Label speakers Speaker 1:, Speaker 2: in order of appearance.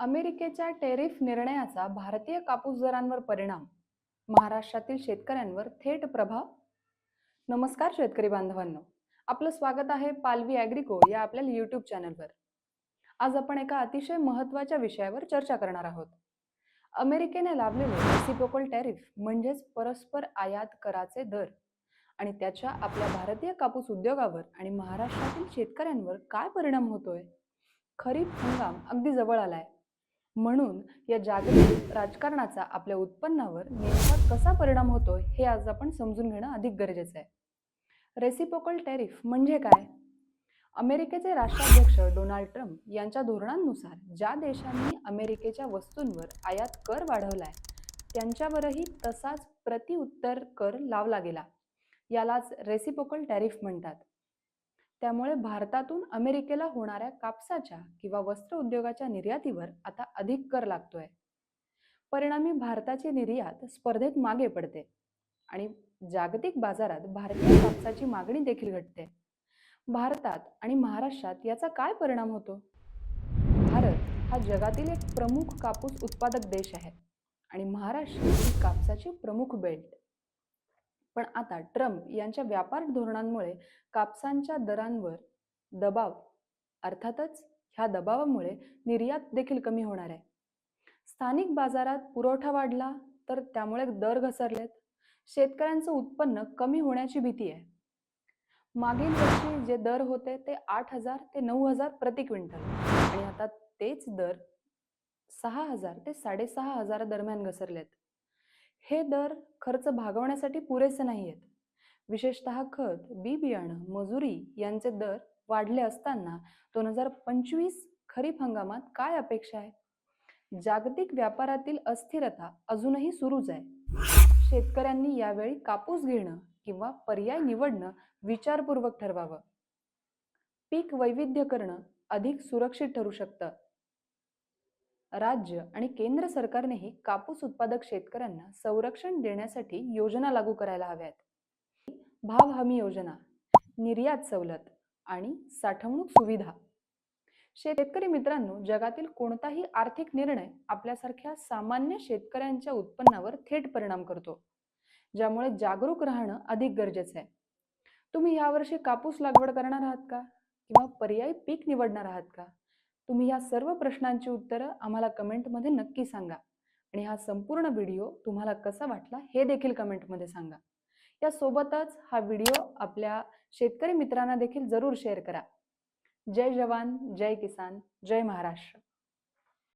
Speaker 1: अमेरिकेच्या टेरिफ निर्णयाचा भारतीय कापूस दरांवर परिणाम? महाराष्ट्रातील शेतकऱ्यांवर थेट प्रभाव? नमस्कार शेतकरी बांधवांनो. आपलं स्वागत आहे पालवी ॲग्रिको या आपल्या यूट्यूब चॅनलवर. आज आपण एका अतिशय महत्त्वाच्या विषयावर चर्चा करणार आहोत. अमेरिकेने लावलेले रेसिप्रोकल टॅरिफ म्हणजेच परस्पर आयात कराचे दर आणि त्याच्या आपल्या भारतीय कापूस उद्योगावर आणि महाराष्ट्रातील शेतकऱ्यांवर काय परिणाम होतोय? खरीप हंगाम अगदी जवळ आलाय. म्हणून या जागतिक राजकारणाचा आपल्या उत्पन्नावर नेमका कसा परिणाम होतो हे आज आपण समजून घेणं अधिक गरजेचं आहे. रेसिपोकल टॅरिफ म्हणजे काय? अमेरिकेचे राष्ट्राध्यक्ष डोनाल्ड ट्रम्प यांच्या धोरणांनुसार ज्या देशांनी अमेरिकेच्या वस्तूंवर आयात कर वाढवला आहे त्यांच्यावरही तसाच प्रतिउत्तर कर लावला गेला. यालाच रेसिपोकल टॅरिफ म्हणतात. त्यामुळे भारतातून अमेरिकेला होणाऱ्या कापसाच्या किंवा वस्त्र उद्योगाच्या निर्यातीवर आता अधिक कर लागतोय. परिणामी भारताची निर्यात स्पर्धेत मागे पडते आणि जागतिक बाजारात भारतीय कापसाची मागणी देखील घटते. भारतात आणि महाराष्ट्रात याचा काय परिणाम होतो? भारत हा जगातील एक प्रमुख कापूस उत्पादक देश आहे आणि महाराष्ट्र ही कापसाची प्रमुख बेल्ट पण आता ट्रम्प यांच्या व्यापार धोरणांमुळे कापसांच्या दरांवर दबाव अर्थातच ह्या दबावामुळे निर्यात देखील कमी होणार आहे. स्थानिक बाजारात पुरवठा वाढला तर त्यामुळे दर घसरलेत. शेतकऱ्यांचं उत्पन्न कमी होण्याची भीती आहे. मागील वर्षी जे दर होते ते आठ हजार ते नऊ हजार प्रति क्विंटल. आणि आता तेच दर सहा हजार ते साडेसहा हजार दरम्यान घसरलेत. हे दर खर्च भागवण्यासाठी पुरेसे नाही आहेत विशेषतः खत बी बियाणं मजुरी यांचे दर वाढले असताना दोन हजार पंचवीस खरीप हंगामात काय अपेक्षा आहे? जागतिक व्यापारातील अस्थिरता अजूनही सुरूच आहे. शेतकऱ्यांनी यावेळी कापूस घेणं किंवा पर्याय निवडणं विचारपूर्वक ठरवावं. पीक वैविध्य करणं अधिक सुरक्षित ठरू शकतं. राज्य आणि केंद्र सरकारनेही कापूस उत्पादक शेतकऱ्यांना संरक्षण देण्यासाठी योजना लागू करायला हव्यात. भाव हमी योजना निर्यात सवलत आणि साठवणूक सुविधा. शेतकरी मित्रांनो जगातील कोणताही आर्थिक निर्णय आपल्यासारख्या सामान्य शेतकऱ्यांच्या उत्पन्नावर थेट परिणाम करतो ज्यामुळे जागरूक राहणं अधिक गरजेचं आहे. तुम्ही यावर्षी कापूस लागवड करणार आहात का? किंवा पर्यायी पीक निवडणार आहात का? तुम्ही या सर्व प्रश्नांची उत्तरं आम्हाला कमेंटमध्ये नक्की सांगा. आणि हा संपूर्ण व्हिडिओ तुम्हाला कसा वाटला हे देखील कमेंटमध्ये सांगा. यासोबतच हा व्हिडिओ आपल्या शेतकरी मित्रांना देखील जरूर शेअर करा. जय जवान जय किसान जय महाराष्ट्र.